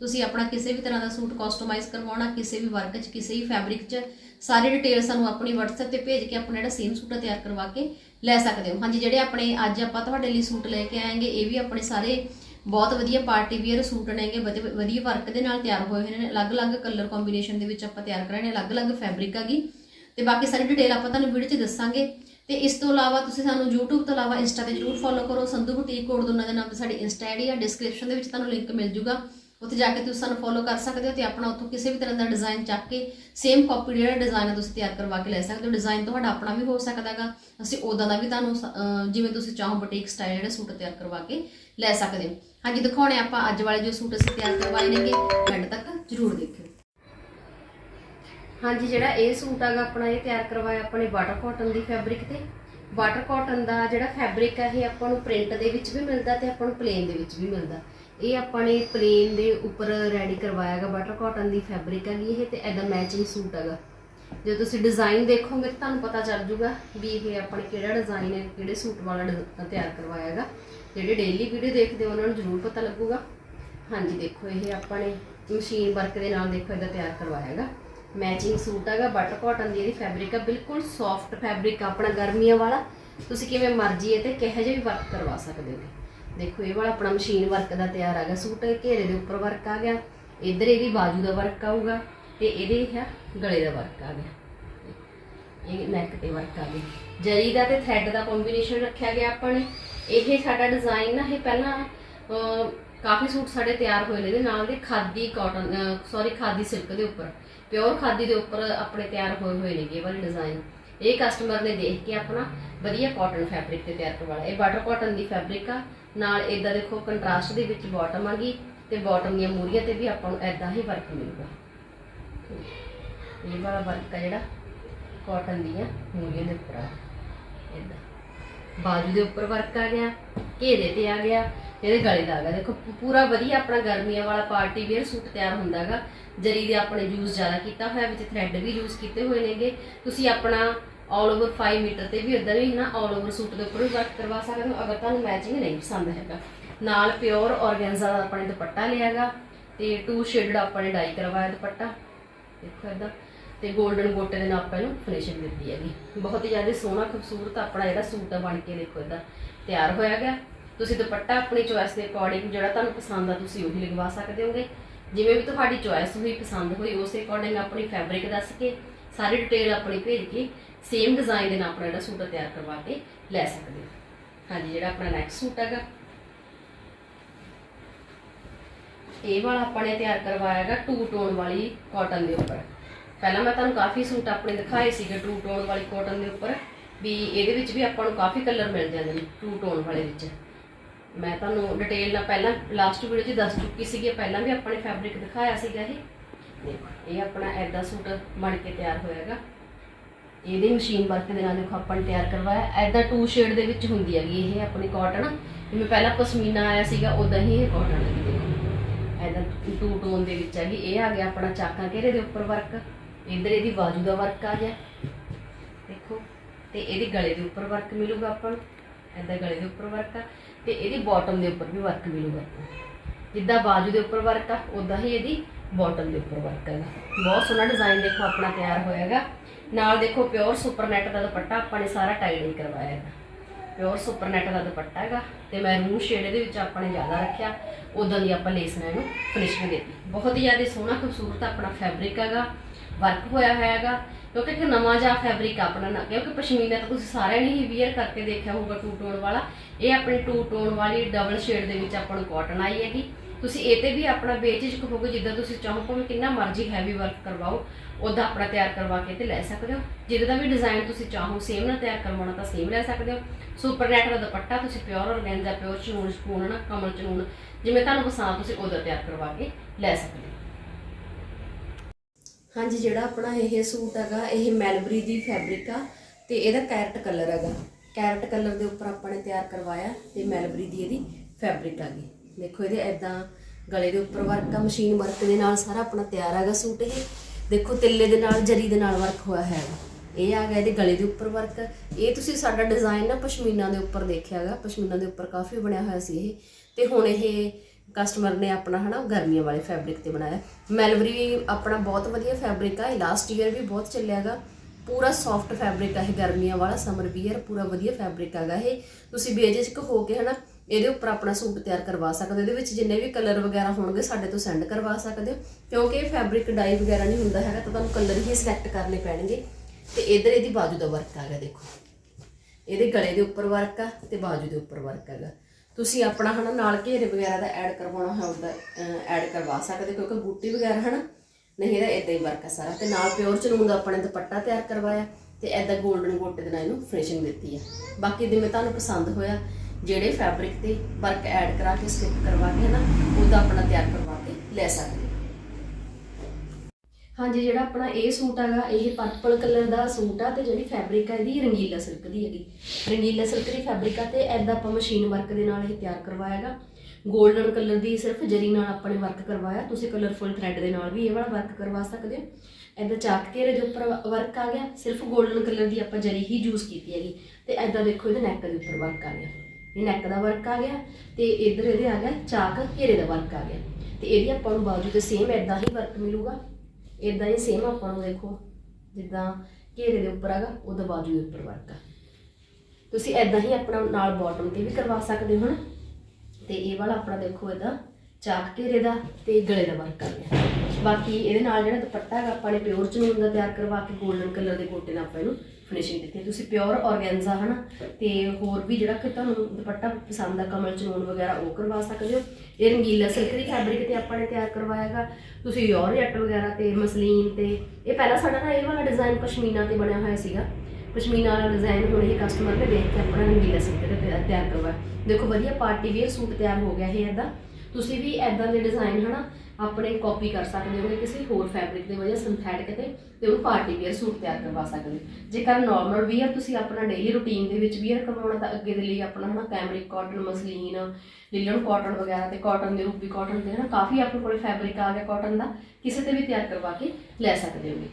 ਤੁਸੀਂ ਆਪਣਾ ਕਿਸੇ ਵੀ ਤਰ੍ਹਾਂ ਦਾ ਸੂਟ ਕਸਟਮਾਈਜ਼ ਕਰਵਾਉਣਾ, ਕਿਸੇ ਵੀ ਵਰਕ 'ਚ, ਕਿਸੇ ਵੀ ਫੈਬਰਿਕ 'ਚ, ਸਾਰੀ ਡਿਟੇਲ ਸਾਨੂੰ ਆਪਣੀ WhatsApp ਤੇ ਭੇਜ ਕੇ ਆਪਣਾ ਜਿਹੜਾ ਸੇਮ ਸੂਟ ਆ ਤਿਆਰ ਕਰਵਾ ਕੇ ਲੈ ਸਕਦੇ ਹੋ। ਹਾਂਜੀ, ਜਿਹੜੇ ਆਪਣੇ ਅੱਜ ਆਪਾਂ ਤੁਹਾਡੇ ਲਈ ਸੂਟ ਲੈ ਕੇ ਆਏਗੇ, ਇਹ ਵੀ ਆਪਣੇ ਸਾਰੇ ਬਹੁਤ ਵਧੀਆ ਪਾਰਟੀ ਵੀਅਰ ਸੂਟ ਨੇਗੇ, ਵਧੀ- ਵਧੀਆ ਵਰਕ ਦੇ ਨਾਲ ਤਿਆਰ ਹੋਏ ਹੋਏ ਨੇ। ਅਲੱਗ-ਅਲੱਗ ਕਲਰ ਕੰਬੀਨੇਸ਼ਨ ਦੇ ਵਿੱਚ ਆਪਾਂ ਤਿਆਰ ਕਰਾਏ ਅਲੱਗ-ਅਲੱਗ ਫੈਬਰਿਕ ਹੈਗੀ ਤੇ ਬਾਕੀ ਸਾਰੀ ਡਿਟੇਲ ਆਪਾਂ ਤੁਹਾਨੂੰ ਵੀਡੀਓ 'ਚ ਦੱਸਾਂਗੇ। ਤੇ ਇਸ ਤੋਂ ਇਲਾਵਾ ਤੁਸੀਂ ਸਾਨੂੰ YouTube ਤੋਂ ਇਲਾਵਾ Insta ਤੇ ਜਰੂਰ ਫੋਲੋ ਕਰੋ। ਸੰਧੂ ਬੁਟੀਕ ਕੋਡ ਦੋਨਾਂ ਦੇ ਨਾਮ ਤੇ ਸਾਡੀ Insta ਆਈਡੀ ਆ। ਡਿਸਕ੍ਰਿਪਸ਼ਨ ਦੇ ਵਿੱਚ ਤੁਹਾਨੂੰ ਲਿੰਕ ਮਿਲ ਜੂਗਾ। ਉੱਥੇ ਜਾ ਕੇ ਤੁਸੀਂ ਸਾਨੂੰ ਫੋਲੋ ਕਰ ਸਕਦੇ ਹੋ ਤੇ ਆਪਣਾ ਉੱਥੋਂ ਕਿਸੇ ਵੀ ਤਰ੍ਹਾਂ ਦਾ ਡਿਜ਼ਾਈਨ ਚੱਕ ਕੇ ਸੇਮ ਕਾਪੀ ਜਿਹੜਾ ਡਿਜ਼ਾਈਨ ਹੈ ਤੁਸੀਂ ਤਿਆਰ ਕਰਵਾ ਕੇ ਲੈ ਸਕਦੇ ਹੋ। ਡਿਜ਼ਾਈਨ ਤੁਹਾਡਾ ਆਪਣਾ ਵੀ ਹੋ ਸਕਦਾਗਾ ਅਸੀਂ ਉਦਾਂ ਦਾ ਵੀ ਤੁਹਾਨੂੰ ਜਿਵੇਂ ਤੁਸੀਂ ਚਾਹੋ ਬੁਟੀਕ ਸਟਾਈਲ ਜਿਹੜਾ ਸੂਟ ਤਿਆਰ ਕਰਵਾ ਕੇ ਲੈ ਸਕਦੇ ਹੋ। ਹਾਂਜੀ, ਦਿਖਾਉਣੇ ਆਪਾਂ ਅੱਜ ਵਾਲੇ ਜੋ ਸੂਟ ਅਸੀਂ ਤਿਆਰ ਕਰਵਾਏ ਨੇਗੇ ਐਂਡ ਤੱਕ ਜਰੂਰ ਦੇਖਿਓ। ਹਾਂਜੀ, ਜਿਹੜਾ ਇਹ ਸੂਟ ਹੈਗਾ, ਆਪਣਾ ਇਹ ਤਿਆਰ ਕਰਵਾਇਆ ਆਪਣੇ ਵਾਟਰ ਕਾਟਨ ਦੀ ਫੈਬਰਿਕ ਤੇ। ਵਾਟਰ ਕਾਟਨ ਦਾ ਜਿਹੜਾ ਫੈਬਰਿਕ ਹੈ, ਇਹ ਆਪਾਂ ਨੂੰ ਪ੍ਰਿੰਟ ਦੇ ਵਿੱਚ ਵੀ ਮਿਲਦਾ ਤੇ ਆਪਾਂ ਨੂੰ ਪਲੇਨ ਦੇ ਵਿੱਚ ਵੀ ਮਿਲਦਾ। ਇਹ ਆਪਾਂ ਨੇ ਪਲੇਨ ਦੇ ਉੱਪਰ ਰੈਡੀ ਕਰਵਾਇਆ ਹੈਗਾ ਵਾਟਰ ਕਾਟਨ ਦੀ ਫੈਬਰਿਕ ਹੈਗੀ ਇਹ ਤੇ ਇਹਦਾ ਮੈਚਿੰਗ ਸੂਟ ਹੈਗਾ। ਜੇ ਤੁਸੀਂ ਡਿਜ਼ਾਈਨ ਦੇਖੋਗੇ ਤਾਂ ਤੁਹਾਨੂੰ ਪਤਾ ਚੱਲ ਜੂਗਾ ਵੀ ਇਹ ਆਪਣੇ ਕਿਹੜਾ ਡਿਜ਼ਾਈਨ ਹੈ, ਕਿਹੜੇ ਸੂਟ ਵਾਲਾ ਡਿਜ਼- ਤਿਆਰ ਕਰਵਾਇਆ ਹੈਗਾ। ਜਿਹੜੇ ਡੇਲੀ ਵੀਡੀਓ ਦੇਖਦੇ ਹੋ ਉਹਨਾਂ ਨੂੰ ਜ਼ਰੂਰ ਪਤਾ ਲੱਗੂਗਾ। ਹਾਂਜੀ, ਦੇਖੋ ਇਹ ਆਪਾਂ ਨੇ ਮਸ਼ੀਨ ਵਰਕ ਦੇ ਨਾਲ ਦੇਖੋ ਇਹਦਾ ਤਿਆਰ ਕਰਵਾਇਆ ਹੈਗਾ। ਮੈਚਿੰਗ ਸੂਟ ਹੈਗਾ ਬਟਰ ਕਾਟਨ ਦੀ ਇਹਦੀ ਫੈਬਰਿਕ ਆ, ਬਿਲਕੁਲ ਸੌਫਟ ਫੈਬਰਿਕ ਆਪਣਾ ਗਰਮੀਆਂ ਵਾਲਾ। ਤੁਸੀਂ ਕਿਵੇਂ ਮਰਜ਼ੀ ਹੈ ਤੇ ਕਿਹੋ ਜਿਹਾ ਵੀ ਵਰਕ ਕਰਵਾ ਸਕਦੇ ਹੋ। ਦੇਖੋ, ਇਹ ਵਾਲਾ ਆਪਣਾ ਮਸ਼ੀਨ ਵਰਕ ਦਾ ਤਿਆਰ ਆ ਗਿਆ। ਸੂਟ ਘੇਰੇ ਦੇ ਉੱਪਰ ਵਰਕ ਆ ਗਿਆ। ਇੱਧਰ ਇਹਦੀ ਬਾਜੂ ਦਾ ਵਰਕ ਆਊਗਾ ਤੇ ਇਹਦੇ ਆ ਗਲੇ ਦਾ ਵਰਕ ਆ ਗਿਆ। ਇਹ ਨੈਕ ਤੇ ਵਰਕ ਆ ਗਿਆ। ਜਰੀ ਦਾ ਤੇ ਥ੍ਰੈਡ ਦਾ ਕੰਬੀਨੇਸ਼ਨ ਰੱਖਿਆ ਗਿਆ ਆਪਾਂ ਨੇ। ਇਹ ਸਾਡਾ ਡਿਜ਼ਾਈਨ ਨਾ ਇਹ ਪਹਿਲਾਂ ਕਾਫੀ ਸੂਟ ਸਾਡੇ ਤਿਆਰ ਹੋਏ ਨੇ ਇਹਦੇ ਨਾਲ ਦੇ khadi cotton sorry khadi silk ਦੇ ਉੱਪਰ। ਪਿਓਰ ਖਾਦੀ ਦੇ ਉੱਪਰ ਆਪਣੇ ਤਿਆਰ ਹੋਏ ਹੋਏ ਨੇਗੇ ਇਹ ਵਾਲੇ ਡਿਜ਼ਾਈਨ ਇਹ ਕਸਟਮਰ ਨੇ ਦੇਖ ਕੇ ਆਪਣਾ ਵਧੀਆ ਕਾਟਨ ਫੈਬਰਿਕ ਤੇ ਤਿਆਰ ਕਰਵਾਇਆ। ਇਹ ਬਟਰ ਕਾਟਨ ਦੀ ਫੈਬਰਿਕ ਆ। ਨਾਲ ਇਦਾਂ ਦੇਖੋ ਕੰਟਰਾਸਟ ਦੇ ਵਿੱਚ ਬਾਟਮ ਆ ਗਈ ਤੇ ਬਾਟਮ ਦੀਆਂ ਮੂਰੀਆਂ ਤੇ ਵੀ ਆਪਾਂ ਨੂੰ ਐਦਾਂ ਹੀ ਵਰਕ ਮਿਲੂਗਾ। ਇਹ ਵਾਲਾ ਵਰਕ ਆ ਜਿਹੜਾ ਕਾਟਨ ਦੀਆਂ ਮੂਰੀਆਂ ਦੇ ਉੱਪਰ ਆ। ਇਦਾਂ ਬਾਜੂ ਦੇ ਉੱਪਰ ਵਰਕ ਆ ਗਿਆ, ਘੇਰੇ ਤੇ ਆ ਗਿਆ, ਇਹਦੇ ਗਲੇ ਦਾ ਆ ਗਿਆ। ਦੇਖੋ ਪੂਰਾ ਵਧੀਆ ਆਪਣਾ ਗਰਮੀਆਂ ਵਾਲਾ ਪਾਰਟੀ ਵੇਅਰ ਸੂਟ ਤਿਆਰ ਹੁੰਦਾਗਾ ਜਰੀ ਦੇ ਆਪਣੇ ਯੂਜ਼ ਜ਼ਿਆਦਾ ਕੀਤਾ ਹੋਇਆ, ਵਿੱਚ ਥ੍ਰੈਡ ਵੀ ਯੂਜ਼ ਕੀਤੇ ਹੋਏ ਨੇਗੇ। ਤੁਸੀਂ ਆਪਣਾ ਆਲ ਓਵਰ 5 ਮੀਟਰ ਤੇ ਵੀ ਇਦਾਂ ਵੀ ਨਾ ਆਲ ਓਵਰ ਸੂਟ ਦੇ ਉੱਪਰ ਵੀ ਵਰਕ ਕਰਵਾ ਸਕਦੇ ਹੋ। ਅਗਰ ਤੁਹਾਨੂੰ ਮੈਚਿੰਗ ਨਹੀਂ ਪਸੰਦ ਹੈਗਾ। ਨਾਲ ਪਿਓਰ ਔਰਗੈਂਜ਼ਾ ਦਾ ਆਪਣੇ ਦੁਪੱਟਾ ਲਿਆਗਾ ਤੇ ਟੂ ਸ਼ੇਡਡ ਆਪਾਂ ਨੇ ਡਾਈ ਕਰਵਾਇਆ ਦੁਪੱਟਾ। ਦੇਖੋ ਇਦਾਂ ਤੇ 골ਡਨ ਗੋਟੇ ਦੇ ਨਾਲ ਆਪਾਂ ਇਹਨੂੰ ਫਿਨਿਸ਼ਿੰਗ ਦਿੱਤੀ ਹੈਗੀ। ਬਹੁਤ ਹੀ ਜ਼ਿਆਦਾ ਸੋਹਣਾ, ਖੂਬਸੂਰਤ ਆਪਣਾ ਜਿਹੜਾ ਸੂਟ ਆ ਬਣ ਕੇ ਦੇਖੋ ਇਦਾਂ ਤਿਆਰ ਹੋਇਆ ਗਿਆ। ਤੁਸੀਂ ਦੁਪੱਟਾ ਆਪਣੀ ਚੋਇਸ ਦੇ ਅਕੋਰਡਿੰਗ ਜਿਹੜਾ ਤੁਹਾਨੂੰ ਪਸੰਦ ਆ, ਤੁਸੀਂ ਉਹੀ ਲਗਵਾ ਸਕਦੇ ਹੋਗੇ। ਜਿਵੇਂ ਵੀ ਤੁਹਾਡੀ ਚੋਇਸ ਹੋਈ, ਪਸੰਦ ਹੋਈ, ਉਸੇ ਅਕੋਰਡਿੰਗ ਆਪਣੀ ਫੈਬਰਿਕ ਦੱਸ ਕੇ, ਸਾਰੀ ਡਿਟੇਲ ਆਪਣੀ ਭੇਜ ਕੇ ਸੇਮ ਡਿਜ਼ਾਈਨ ਦੇ ਨਾਲ ਆਪਣਾ ਜਿਹੜਾ ਸੂਟ ਤਿਆਰ ਕਰਵਾ ਕੇ ਲੈ ਸਕਦੇ ਹੋ। ਹਾਂਜੀ, ਜਿਹੜਾ ਆਪਣਾ ਨੈਕਸਟ ਸੂਟ ਹੈਗਾ। ਇਹ ਵਾਲਾ ਆਪਾਂ ਨੇ ਤਿਆਰ ਕਰਵਾਇਆ ਹੈਗਾ ਟੂ ਟੋਨ ਵਾਲੀ ਕਾਟਨ ਦੇ ਉੱਪਰ। ਪਹਿਲਾਂ ਮੈਂ ਤੁਹਾਨੂੰ ਕਾਫੀ ਸੂਟ ਆਪਣੇ ਦਿਖਾਏ ਸੀਗੇ ਟੂ ਟੋਨ ਵਾਲੀ ਕਾਟਨ ਦੇ ਉੱਪਰ, ਵੀ ਇਹਦੇ ਵਿੱਚ ਵੀ ਆਪਾਂ ਨੂੰ ਕਾਫੀ ਕਲਰ ਮਿਲ ਜਾਂਦੇ ਨੇ ਟੂ ਟੋਨ ਵਾਲੇ ਵਿੱਚ। ਮੈਂ ਤੁਹਾਨੂੰ ਡਿਟੇਲ ਨਾਲ ਪਹਿਲਾਂ ਲਾਸਟ ਵੀਡੀਓ 'ਚ ਦੱਸ ਚੁੱਕੀ ਸੀਗੀ, ਪਹਿਲਾਂ ਵੀ ਆਪਾਂ ਫੈਬਰਿਕ ਦਿਖਾਇਆ ਸੀਗਾ ਇਹ। ਇਹ ਆਪਣਾ ਐਡਾ ਸੂਟ ਬਣ ਕੇ ਤਿਆਰ ਹੋਇਆਗਾ। ਇਹਦੀ ਮਸ਼ੀਨ ਵਰਕ ਦੇ ਨਾਲ ਦੇਖੋ, ਆਪਾਂ ਤਿਆਰ ਕਰਵਾਇਆ। ਐਦਾ ਟੂ ਸ਼ੇਡ ਦੇ ਵਿੱਚ ਹੁੰਦੀ ਹੈਗੀ ਇਹ ਆਪਣੀ ਕਾਟਨ ਜਿਵੇਂ ਪਹਿਲਾਂ ਪਸ਼ਮੀਨਾ ਆਇਆ ਸੀਗਾ ਉਦਾਂ ਹੀ ਇਹ ਕਾਟਨ ਹੈ ਦੇਖੋ। ਐਦਾ ਟੂ ਟੋਨ ਦੇ ਵਿੱਚ ਹੈਗੀ। ਇਹ ਆ ਗਿਆ ਆਪਣਾ ਚਾਕਾਂ ਘੇਰੇ ਦੇ ਉੱਪਰ ਵਰਕ ਇੱਧਰ ਇਹਦੀ ਬਾਜੂ ਦਾ ਵਰਕ ਆ ਗਿਆ। ਦੇਖੋ, ਤੇ ਇਹਦੇ ਗਲੇ ਦੇ ਉੱਪਰ ਵਰਕ ਮਿਲੂਗਾ ਆਪਾਂ ਨੂੰ। ਐਦਾਂ ਗਲੇ ਦੇ ਉੱਪਰ ਵਰਕ ਆ, ਤੇ ਇਹਦੀ ਬਾਟਮ ਦੇ ਉੱਪਰ ਵੀ ਵਰਕ ਮਿਲੂਗਾ। ਆਪਾਂ ਨੂੰ। ਜਿੱਦਾਂ ਬਾਜੂ ਦੇ ਉੱਪਰ ਵਰਕ ਆ ਉਦਾਂ ਹੀ ਇਹਦੀ ਬਾਟਮ ਦੇ ਉੱਪਰ ਵਰਕ ਹੈਗਾ। ਬਹੁਤ ਸੋਹਣਾ ਡਿਜ਼ਾਈਨ ਦੇਖੋ, ਆਪਣਾ ਤਿਆਰ ਹੋਇਆਗਾ ਨਾਲ ਦੇਖੋ ਪਿਓਰ ਸੁਪਰ ਨੈਟ ਦਾ ਦੁਪੱਟਾ ਆਪਾਂ ਨੇ ਸਾਰਾ ਟਾਈ ਡਾਈ ਕਰਵਾਇਆ ਹੈਗਾ। ਪਿਓਰ ਸੁਪਰ ਨੈਟ ਦਾ ਦੁਪੱਟਾ ਹੈਗਾ, ਤੇ ਮੈਰੂਨ ਸ਼ੇਡ ਦੇ ਵਿੱਚ ਆਪਾਂ ਨੇ ਜ਼ਿਆਦਾ ਰੱਖਿਆ। ਉਦਾਂ ਦੀ ਆਪਾਂ ਲੇਸ ਨਾਲ ਇਹਨੂੰ ਫਿਨਿਸ਼ਿੰਗ ਦਿੱਤੀ। ਬਹੁਤ ਹੀ ਜ਼ਿਆਦਾ ਸੋਹਣਾ, ਖੂਬਸੂਰਤ ਆਪਣਾ ਫੈਬਰਿਕ ਹੈਗਾ। ਵਰਕ ਹੋਇਆ ਹੋਇਆ ਹੈਗਾ ਕਿਉਂਕਿ ਇੱਕ ਨਵਾਂ ਜਿਹਾ ਫੈਬਰਿਕ ਆਪਣਾ ਨਾ, ਕਿਉਂਕਿ ਪਸ਼ਮੀਨਾ ਤਾਂ ਤੁਸੀਂ ਸਾਰਿਆਂ ਨੇ ਹੀ ਵੀਅਰ ਕਰਕੇ ਦੇਖਿਆ ਹੋਊਗਾ ਟੂ ਟੋਨ ਵਾਲਾ। ਇਹ ਆਪਣੀ ਟੂ ਟੋਨ ਵਾਲੀ ਡਬਲ ਸ਼ੇਡ ਦੇ ਵਿੱਚ ਆਪਾਂ ਨੂੰ ਕਾਟਨ ਆਈ ਹੈਗੀ। ਤੁਸੀਂ ਇਹ ਤੇ ਵੀ ਆਪਣਾ ਬੇਝਿਜਕ ਹੋਗੇ ਜਿੱਦਾਂ ਤੁਸੀਂ ਚਾਹੋ ਭਾਵੇਂ ਕਿੰਨਾ ਮਰਜ਼ੀ ਹੈਵੀ ਵਰਕ ਕਰਵਾਓ ਉਹਦਾ ਆਪਣਾ ਤਿਆਰ ਕਰਵਾ ਕੇ ਤੇ ਲੈ ਸਕਦੇ ਹੋ। ਜਿਹਦਾ ਵੀ ਡਿਜ਼ਾਈਨ ਤੁਸੀਂ ਚਾਹੋ ਸੇਮ ਨਾਲ ਤਿਆਰ ਕਰਵਾਉਣਾ ਤਾਂ ਸੇਮ ਲੈ ਸਕਦੇ ਹੋ। ਸੁਪਰ ਨੈਟ ਦਾ ਦੁਪੱਟਾ ਤੁਸੀਂ ਪਿਓਰ ਔਰਗੈਂਜ਼ਾ ਪਿਓਰ ਚਨੂਨ ਸਪੂਨ ਨਾ ਕਮਲ ਚਨੂਨ ਜਿਵੇਂ ਤੁਹਾਨੂੰ ਪਸੰਦ ਤੁਸੀਂ ਉਹਦਾ ਤਿਆਰ ਕਰਵਾ ਕੇ ਲੈ ਸਕਦੇ ਹੋ। ਹਾਂਜੀ, ਜਿਹੜਾ ਆਪਣਾ ਇਹ ਸੂਟ ਹੈਗਾ, ਇਹ ਮੈਲਬਰੀ ਦੀ ਫੈਬਰਿਕ ਆ ਤੇ ਇਹਦਾ ਕੈਰਟ ਕਲਰ ਹੈਗਾ। ਕੈਰਟ ਕਲਰ ਦੇ ਉੱਪਰ ਆਪਾਂ ਨੇ ਤਿਆਰ ਕਰਵਾਇਆ ਤੇ ਮੈਲਬਰੀ ਦੀ ਇਹਦੀ ਫੈਬਰਿਕ ਆ ਗਈ। ਦੇਖੋ ਇਹਦੇ ਐਦਾਂ ਗਲੇ ਦੇ ਉੱਪਰ ਵਰਕ ਆ ਮਸ਼ੀਨ ਵਰਕ ਦੇ ਨਾਲ ਸਾਰਾ ਆਪਣਾ ਤਿਆਰ ਹੈਗਾ ਸੂਟ ਇਹ। ਦੇਖੋ ਤਿੱਲੇ ਦੇ ਨਾਲ, ਜਰੀ ਦੇ ਨਾਲ ਵਰਕ ਹੋਇਆ ਹੈ ਇਹ ਆ ਗਿਆ ਇਹਦੇ ਗਲੇ ਦੇ ਉੱਪਰ ਵਰਕ ਇਹ ਤੁਸੀਂ ਸਾਡਾ ਡਿਜ਼ਾਈਨ ਨਾ ਪਸ਼ਮੀਨਾ ਦੇ ਉੱਪਰ ਦੇਖਿਆ ਹੈਗਾ। ਪਸ਼ਮੀਨਾ ਦੇ ਉੱਪਰ ਕਾਫੀ ਬਣਿਆ ਹੋਇਆ ਸੀ ਇਹ। ਤੇ ਹੁਣ ਇਹ ਕਸਟਮਰ ਨੇ ਆਪਣਾ, ਹਨਾ, ਗਰਮੀਆਂ ਵਾਲੇ ਫੈਬਰਿਕ ਤੇ ਬਣਾਇਆ। ਮੈਲਬਰੀ ਆਪਣਾ ਬਹੁਤ ਵਧੀਆ ਫੈਬਰਿਕ ਆ। ਇਹ ਲਾਸਟ ਈਅਰ ਵੀ ਬਹੁਤ ਚੱਲਿਆਗਾ ਪੂਰਾ ਸੌਫਟ ਫੈਬਰਿਕ ਆ ਇਹ ਗਰਮੀਆਂ ਵਾਲਾ ਸਮਰ ਵੀਅਰ ਪੂਰਾ ਵਧੀਆ ਫੈਬਰਿਕ ਹੈਗਾ ਇਹ। ਤੁਸੀਂ ਬੇਝਿਜਕ ਹੋ ਕੇ, ਹਨਾ, ਇਹਦੇ ਉੱਪਰ ਆਪਣਾ ਸੂਟ ਤਿਆਰ ਕਰਵਾ ਸਕਦੇ ਹੋ। ਇਹਦੇ ਵਿੱਚ ਜਿੰਨੇ ਵੀ ਕਲਰ ਵਗੈਰਾ ਹੋਣਗੇ, ਸਾਡੇ ਤੋਂ ਸੈਂਡ ਕਰਵਾ ਸਕਦੇ ਹੋ। ਕਿਉਂਕਿ ਇਹ ਫੈਬਰਿਕ ਡਾਈ ਵਗੈਰਾ ਨਹੀਂ ਹੁੰਦਾ ਹੈਗਾ, ਤਾਂ ਤੁਹਾਨੂੰ ਕਲਰ ਹੀ ਸਿਲੈਕਟ ਕਰਨੇ ਪੈਣਗੇ। ਤੇ ਇਧਰ ਇਹਦੀ ਬਾਜੂ ਦਾ ਵਰਕ ਆ ਦੇਖੋ। ਇਹਦੇ ਗਲੇ ਦੇ ਉੱਪਰ ਵਰਕ ਆ ਤੇ ਬਾਜੂ ਦੇ ਉੱਪਰ ਵਰਕ ਹੈਗਾ ਤੁਸੀਂ ਆਪਣਾ ਹਨਾ ਨਾਲ ਘੇਰੇ ਵਗੈਰਾ ਦਾ ਐਡ ਕਰਵਾਉਣਾ ਹੈ ਉਹਦਾ ਐਡ ਕਰਵਾ ਸਕਦੇ ਕਿਉਂਕਿ ਬੂਟੀ ਵਗੈਰਾ ਹਨਾ, ਨਹੀਂ ਇਹਦਾ ਇਦਾਂ ਹੀ ਵਰਕ ਹੈ ਸਾਰਾ। ਤੇ ਨਾਲ ਪਿਓਰ ਚਲੂਨ ਦਾ ਆਪਣੇ ਦੁਪੱਟਾ ਤਿਆਰ ਕਰਵਾਇਆ ਤੇ ਐਦਾਂ 골ਡਨ ਗੋਟੇ ਦੇ ਨਾਲ ਇਹਨੂੰ ਫਿਨਿਸ਼ਿੰਗ ਦਿੱਤੀ ਆ। ਬਾਕੀ ਜਿਵੇਂ ਤੁਹਾਨੂੰ ਪਸੰਦ ਹੋਇਆ, ਜਿਹੜੇ ਫੈਬਰਿਕ ਤੇ ਵਰਕ ਐਡ ਕਰਾ ਕੇ ਸਟਿਚ ਕਰਵਾ ਕੇ ਹਨਾ, ਉਹਦਾ ਆਪਣਾ ਤਿਆਰ ਕਰਵਾ ਕੇ ਲੈ ਸਕਦੇ ਹਾਂਜੀ, ਜਿਹੜਾ ਆਪਣਾ ਇਹ ਸੂਟ ਹੈਗਾ, ਇਹ ਪਰਪਲ ਕਲਰ ਦਾ ਸੂਟ ਆ ਤੇ ਜਿਹੜੀ ਫੈਬਰਿਕ ਆ, ਇਹਦੀ ਰੰਗੀਲਾ ਸਿਲਕ ਦੀ ਹੈਗੀ। ਰੰਗੀਲਾ ਸਿਲਕ ਦੀ ਫੈਬਰਿਕ ਆ ਤੇ ਐਦਾਂ ਆਪਾਂ ਮਸ਼ੀਨ ਵਰਕ ਦੇ ਨਾਲ ਇਹ ਤਿਆਰ ਕਰਵਾਇਆ ਹੈਗਾ। 골ਡਨ ਕਲਰ ਦੀ ਸਿਰਫ ਜਰੀ ਨਾਲ ਆਪਾਂ ਨੇ ਵਰਕ ਕਰਵਾਇਆ। ਤੁਸੀਂ ਕਲਰਫੁਲ ਥ੍ਰੈਡ ਦੇ ਨਾਲ ਵੀ ਇਹ ਵਾਲਾ ਵਰਕ ਕਰਵਾ ਸਕਦੇ ਹੋ। ਐਦਾਂ ਚਾਕ ਘੇਰੇ ਦੇ ਉੱਪਰ ਵਰਕ ਆ ਗਿਆ। ਸਿਰਫ 골ਡਨ ਕਲਰ ਦੀ ਆਪਾਂ ਜਰੀ ਹੀ ਯੂਜ਼ ਕੀਤੀ ਹੈਗੀ। ਤੇ ਐਦਾਂ ਦੇਖੋ, ਇਹਦੇ ਨੈਕ ਦੇ ਉੱਪਰ ਵਰਕ ਆ ਗਿਆ। ਇਹ ਨੈਕ ਦਾ ਵਰਕ ਆ ਗਿਆ ਤੇ ਇਧਰ ਇਹਦੇ ਆ ਗਿਆ ਚਾਕ ਘੇਰੇ ਦਾ ਵਰਕ ਆ ਗਿਆ। ਤੇ ਇਹਦੀ ਆਪਾਂ ਨੂੰ ਬਾਜੂ ਤੇ ਸੇਮ ਐਦਾਂ ਹੀ ਵਰਕ ਮਿਲੂਗਾ। ਇਦਾਂ ਹੀ ਸੇਮ ਆਪਾਂ ਨੂੰ ਦੇਖੋ, ਜਿੱਦਾਂ ਘੇਰੇ ਦੇ ਉੱਪਰ ਹੈਗਾ ਉਹਦਾ ਬਾਜੂ ਦੇ ਉੱਪਰ ਵਰਕ ਆ ਤੁਸੀਂ ਐਦਾਂ ਹੀ ਆਪਣਾ ਨਾਲ ਬਾਟਮ ਤੇ ਵੀ ਕਰਵਾ ਸਕਦੇ ਹੋ ਨਾ ਤੇ ਇਹ ਵਾਲਾ ਆਪਣਾ ਦੇਖੋ ਇਹਦਾ ਚਾਕ ਘੇਰੇ ਦਾ ਤੇ ਗਲੇ ਦਾ ਵਰਕ ਆ ਗਿਆ ਬਾਕੀ ਇਹਦੇ ਨਾਲ ਜਿਹੜਾ ਦੁਪੱਟਾ ਹੈਗਾ, ਆਪਾਂ ਨੇ ਪਿਓਰ ਚਨੂਨ ਦਾ ਤਿਆਰ ਕਰਵਾ ਕੇ 골ਡਨ ਕਲਰ ਦੇ ਗੋਟੇ ਨਾਲ ਆਪਾਂ ਇਹਨੂੰ ਫਿਨਿਸ਼ਿੰਗ ਦਿੱਤੀ ਹੈ। ਤੁਸੀਂ ਪਿਓਰ ਆਰਗੈਂਜ਼ਾ ਹਨਾ? ਤੇ ਹੋਰ ਵੀ ਜਿਹੜਾ ਕਿ ਤੁਹਾਨੂੰ ਦੁਪੱਟਾ ਪਸੰਦ ਆ, ਕਮਲ ਚਨੂਨ ਵਗੈਰਾ, ਉਹ ਕਰਵਾ ਸਕਦੇ ਹੋ। ਇਹ ਰੰਗੀਲਾ ਸਿਲਕ ਦੀ ਫੈਬਰਿਕ ਤੇ ਆਪਾਂ ਨੇ ਤਿਆਰ ਕਰਵਾਇਆਗਾ ਤੁਸੀਂ ਯੋਰ ਜੱਟ ਵਗੈਰਾ ਤੇ, ਮਸਲੀਨ ਤੇ, ਇਹ ਪਹਿਲਾਂ ਸਾਡਾ ਨਾ ਇਹ ਵਾਲਾ ਡਿਜ਼ਾਈਨ ਪਸ਼ਮੀਨਾ ਤੇ ਬਣਿਆ ਹੋਇਆ ਸੀਗਾ। ਪਸ਼ਮੀਨਾ ਵਾਲਾ ਡਿਜ਼ਾਈਨ ਹੁਣ ਇਹ ਕਸਟਮਰ ਨੇ ਦੇਖ ਕੇ ਆਪਣਾ ਰੰਗੀਲਾ ਸਿਲਕ ਤੇ ਤਿਆ, ਤਿਆਰ ਕਰਵਾਇਆ। ਦੇਖੋ ਵਧੀਆ ਪਾਰਟੀ ਵੇਅਰ ਸੂਟ ਤਿਆਰ ਹੋ ਗਿਆ ਇਹ ਐਦਾਂ ਤੁਸੀਂ ਵੀ ਐਦਾਂ ਦੇ ਡਿਜ਼ਾਈਨ ਹਨਾ ਆਪਣੇ ਕਾਪੀ ਕਰ ਸਕਦੇ ਹੋ ਕਿਸੇ ਹੋਰ ਫੈਬਰਿਕ ਦੇ ਵਜ੍ਹਾ ਸਿੰਥੈਟਿਕ ਤੇ ਤੇ ਉਹ ਪਾਰਟੀ ਵੇਅਰ ਸੂਟ ਤਿਆਰ ਕਰਵਾ ਸਕਦੇ ਹੋ। ਜੇਕਰ ਨਾਰਮਲ ਵੀਅਰ ਤੁਸੀਂ ਆਪਣਾ ਡੇਲੀ ਰੂਟੀਨ ਦੇ ਵਿੱਚ ਵੀਅਰ ਕਰਵਾਉਣਾ ਤਾਂ ਅੱਗੇ ਦੇ ਲਈ ਆਪਣਾ ਹਨਾ cambric cotton muslin linen cotton ਵਗੈਰਾ ਤੇ ਕਾਟਨ ਦੇ ਰੂਬੀ ਕਾਟਨ ਦੇ ਹਨਾ, ਕਾਫੀ ਆਪਣੇ ਕੋਲ ਫੈਬਰਿਕ ਆ ਗਿਆ ਕਾਟਨ ਦਾ, ਕਿਸੇ ਤੇ ਵੀ ਤਿਆਰ ਕਰਵਾ ਕੇ ਲੈ ਸਕਦੇ ਹੋਗੇ।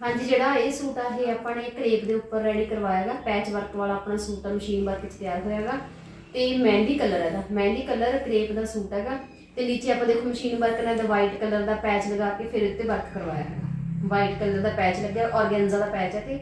ਹਾਂਜੀ, ਜਿਹੜਾ ਇਹ ਸੂਟ ਆ, ਇਹ ਆਪਾਂ ਨੇ ਕਰੇਪ ਦੇ ਉੱਪਰ ਰੈਡੀ ਕਰਵਾਇਆ ਕਰਵਾਇਆਗਾ ਪੈਚ ਵਰਕ ਵਾਲਾ ਆਪਣਾ ਸੂਟ ਆ ਮਸ਼ੀਨ ਵਰਕ 'ਚ ਤਿਆਰ ਹੋਇਆ ਹੋਇਆਗਾ ਤੇ ਮਹਿੰਦੀ ਕਲਰ ਹੈਗਾ ਮਹਿੰਦੀ ਕਲਰ ਕਰੇਪ ਦਾ ਸੂਟ ਹੈਗਾ। ਤੇ ਨੀਚੇ ਆਪਾਂ ਦੇਖੋ ਮਸ਼ੀਨ ਵਰਕ ਨਾਲ ਦਾ ਵਾਈਟ ਕਲਰ ਦਾ ਪੈਚ ਲਗਾ ਕੇ ਫਿਰ ਇੱਥੇ ਵਰਕ ਕਰਵਾਇਆ ਹੈਗਾ। ਵਾਈਟ ਕਲਰ ਦਾ ਪੈਚ ਲੱਗਿਆ ਆਰਗੈਂਜ਼ਾ ਦਾ ਪੈਚ ਹੈ ਤੇ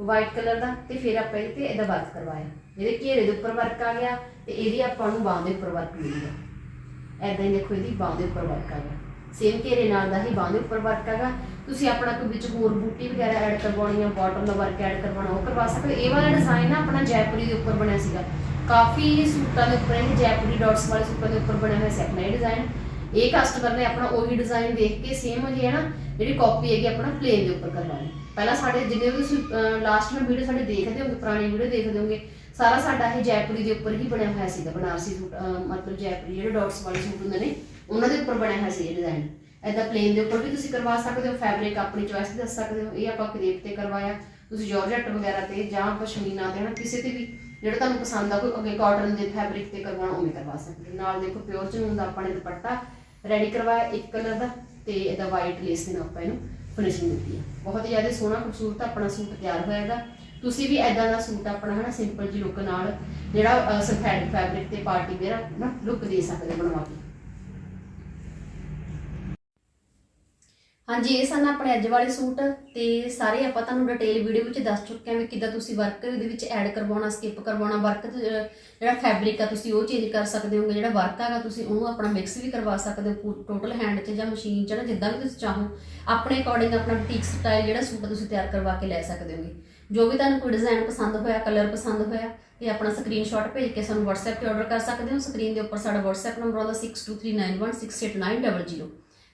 ਵਾਈਟ ਕਲਰ ਦਾ ਤੇ ਫਿਰ ਆਪਾਂ ਇਹਦੇ ਤੇ ਇਹਦਾ ਵਰਕ ਕਰਵਾਇਆ। ਇਹਦੇ ਘੇਰੇ ਦੇ ਉੱਪਰ ਵਰਕ ਆ ਗਿਆ ਤੇ ਇਹਦੀ ਆਪਾਂ ਨੂੰ ਬਾਹਾਂ ਦੇ ਉੱਪਰ ਵਰਕ ਮਿਲੂਗਾ ਐਦਾਂ ਹੀ ਦੇਖੋ ਇਹਦੀ ਬਾਹਾਂ ਦੇ ਉੱਪਰ ਵਰਕ ਆ ਗਿਆ। ਸੇਮ ਘੇਰੇ ਨਾਲ ਦਾ ਹੀ ਬਾਹਾਂ ਦੇ ਉੱਪਰ ਵਰਕ ਹੈਗਾ। ਤੁਸੀਂ ਆਪਣਾ ਕੋਈ ਵਿੱਚ ਹੋਰ ਬੂਟੀ ਵਗੈਰਾ ਐਡ ਕਰਵਾਉਣੀ ਆ ਬਾਟਮ ਦਾ ਵਰਕ ਐਡ ਕਰਵਾਉਣਾ, ਉਹ ਕਰਵਾ ਸਕਦੇ ਇਹ ਵਾਲਾ ਡਿਜ਼ਾਈਨ ਨਾ ਆਪਣਾ ਜੈਪੁਰੀ ਦੇ ਉੱਪਰ ਬਣਿਆ ਸੀਗਾ। ਕਾਫੀ ਸੂਟਾਂ ਦੇ ਉੱਪਰ ਇਹ ਜੈਪੁਰੀ ਡਾਟਸ ਵਾਲੇ ਸੂਟਾਂ ਦੇ ਉੱਪਰ ਬਣਿਆ ਹੋਇਆ ਸੀ ਆਪਣਾ ਇਹ ਡਿਜ਼ਾਈਨ ਇਹ ਕਸਟਮਰ ਨੇ ਆਪਣਾ ਉਹੀ ਡਿਜ਼ਾਈਨ ਦੇਖ ਕੇ ਸੇਮ ਹੀ ਹੈ ਨਾ ਜਿਹੜੀ ਕਾਪੀ ਹੈਗੀ ਆਪਣਾ ਪਲੇਨ ਦੇ ਉੱਪਰ ਕਰਵਾਉਣੀ। ਪਹਿਲਾਂ ਸਾਡੇ ਜਿੰਨੇ ਵੀ ਤੁਸੀਂ ਲਾਸਟ ਵਿੱਚ ਵੀਡੀਓ ਸਾਡੇ ਦੇਖਦੇ ਹੋਗੇ ਪੁਰਾਣੀ ਵੀਡੀਓ ਦੇਖਦੇ ਹੋਗੇ ਸਾਰਾ ਸਾਡਾ ਇਹ ਜੈਪੁਰੀ ਦੇ ਉੱਪਰ ਹੀ ਬਣਿਆ ਹੋਇਆ ਸੀਗਾ ਬਨਾਰਸੀ ਸੂਟ ਅਹ, ਮਤਲਬ ਜੈਪੁਰੀ ਜਿਹੜੇ ਡਾਟਸ ਵਾਲੇ ਸੂਟ ਹੁੰਦੇ ਨੇ ਉਹਨਾਂ ਦੇ ਉੱਪਰ ਬਣਿਆ ਹੋਇਆ ਸੀ ਇਹ ਡਿਜ਼ਾਈਨ ਐਦਾਂ ਪਲੇਨ ਦੇ ਉੱਪਰ ਵੀ ਤੁਸੀਂ ਕਰਵਾ ਸਕਦੇ ਹੋ ਫੈਬਰਿਕ ਆਪਣੀ ਚੋਇਸ ਤੇ ਦੱਸ ਸਕਦੇ ਹੋ ਇਹ ਆਪਾਂ ਕਰੇਪ ਤੇ ਕਰਵਾਇਆ। ਤੁਸੀਂ ਜਾਰਜਟ ਵਗੈਰਾ ਤੇ ਜਾਂ ਪਸ਼ਮੀਨਾ ਤੇ ਨਾ ਕਿਸੇ ਤੇ ਵੀ ਜਿਹੜਾ ਤੁਹਾਨੂੰ ਪਸੰਦ ਆ, ਕੋਈ ਅੱਗੇ ਕਾਟਨ ਦੇ ਫੈਬਰਿਕ ਤੇ ਕਰਵਾਉਣਾ, ਉਵੇਂ ਕਰਵਾ ਸਕਦੇ ਨਾਲ ਦੇਖੋ ਪਿਓਰ ਚਨੂਨ ਦਾ ਆਪਾਂ ਨੇ ਦੁਪੱਟਾ ਰੈਡੀ ਕਰਵਾਇਆ, ਇੱਕ ਕਲਰ ਦਾ, ਤੇ ਇਹਦਾ ਵਾਈਟ ਲੇਸ ਦੇ ਨਾਲ ਆਪਾਂ ਇਹਨੂੰ ਫਿਨਿਸ਼ਿੰਗ ਦਿੱਤੀ ਹੈ ਬਹੁਤ ਜ਼ਿਆਦਾ ਸੋਹਣਾ, ਖੂਬਸੂਰਤ ਆਪਣਾ ਸੂਟ ਤਿਆਰ ਹੋਇਆਗਾ ਤੁਸੀਂ ਵੀ ਐਦਾਂ ਦਾ ਸੂਟ ਆਪਣਾ, ਹਨਾ ਸਿੰਪਲ ਜੀ ਲੁੱਕ ਨਾਲ, ਜਿਹੜਾ ਸਿੰਥੈਟਿਕ ਫੈਬਰਿਕ ਤੇ ਪਾਰਟੀ ਵੇਅਰ ਨਾ ਲੁੱਕ ਦੇ ਸਕਦੇ ਹੋ, ਬਣਵਾ ਕੇ। ਹਾਂਜੀ, ਇਹ ਸਨ ਆਪਣੇ ਅੱਜ ਵਾਲੇ ਸੂਟ ਤੇ ਸਾਰੇ ਆਪਾਂ ਤੁਹਾਨੂੰ ਡਿਟੇਲ ਵੀਡੀਓ ਵਿੱਚ ਦੱਸ ਚੁੱਕੇ ਹਾਂ ਵੀ ਕਿੱਦਾਂ ਤੁਸੀਂ ਵਰਕ ਇਹਦੇ ਵਿੱਚ ਐਡ ਕਰਵਾਉਣਾ ਸਕਿਪ ਕਰਵਾਉਣਾ ਵਰਕ ਜਿਹੜਾ ਫੈਬਰਿਕ ਆ ਤੁਸੀਂ ਉਹ ਚੇਂਜ ਕਰ ਸਕਦੇ ਹੋਗੇ, ਜਿਹੜਾ ਵਰਕ ਹੈਗਾ ਤੁਸੀਂ ਉਹਨੂੰ ਆਪਣਾ ਮਿਕਸ ਵੀ ਕਰਵਾ ਸਕਦੇ ਹੋ ਟੋਟਲ ਹੈਂਡ 'ਚ ਜਾਂ ਮਸ਼ੀਨ 'ਚ ਨਾ ਜਿੱਦਾਂ ਵੀ ਤੁਸੀਂ ਚਾਹੋ। ਆਪਣੇ ਅਕੋਰਡਿੰਗ ਆਪਣਾ ਬੁਟੀਕ ਸਟਾਈਲ ਜਿਹੜਾ ਸੂਟ ਤੁਸੀਂ ਤਿਆਰ ਕਰਵਾ ਕੇ ਲੈ ਸਕਦੇ ਹੋਗੇ। ਜੋ ਵੀ ਤੁਹਾਨੂੰ ਕੋਈ ਡਿਜ਼ਾਈਨ ਪਸੰਦ ਹੋਇਆ ਕਲਰ ਪਸੰਦ ਹੋਇਆ, ਇਹ ਆਪਣਾ ਸਕਰੀਨਸ਼ਾਟ ਭੇਜ ਕੇ ਸਾਨੂੰ WhatsApp ਤੇ ਆਰਡਰ ਕਰ ਸਕਦੇ ਹੋ। ਸਕਰੀਨ ਦੇ ਉੱਪਰ ਸਾਡਾ WhatsApp ਨੰਬਰ ਆਉਂਦਾ 6239168900